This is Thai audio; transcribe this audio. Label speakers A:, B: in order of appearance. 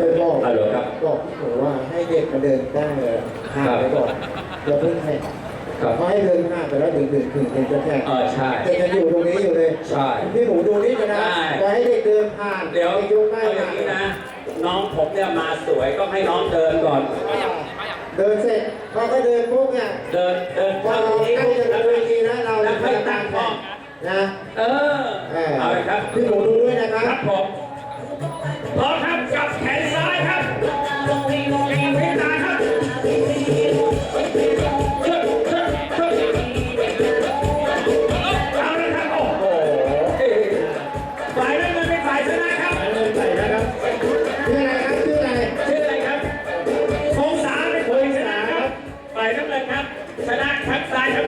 A: เคยบอก
B: ็
A: บอกพี่หนูว่าให้เด็กมาเดินได้เลยห้างไปก่อนอย่าเพิ่งแข่ง
B: คเ
A: พาให้เดินห้าไปแล้วถึงถึงถึงจะแข่งเ
B: ออใช่
A: จะอยู่ตรงนี้อยู่เลย
B: ใช่
A: พี่หนูดูนี่จะนะใช่ จะให้เด็กเดินผ่านเดี๋ยวยุ่งง่าเอายอย่างนี้น
B: ะ น้องผมเนี่ยมาสวยก็ให้น้องเดินก่อน
A: เดินเสร็จพอก็เดินปุ๊บเนี่ย
B: เดินเดินพอเข้าเราที่นั่งจะแล้วดู
A: ดีนะเราจะใวค่อยตามพ่อนนะ
B: เออ เอ
A: อาเลย
B: ครับ
A: พี่หนูดูด้วยนะครับ ครั
B: บผมพร้อครับ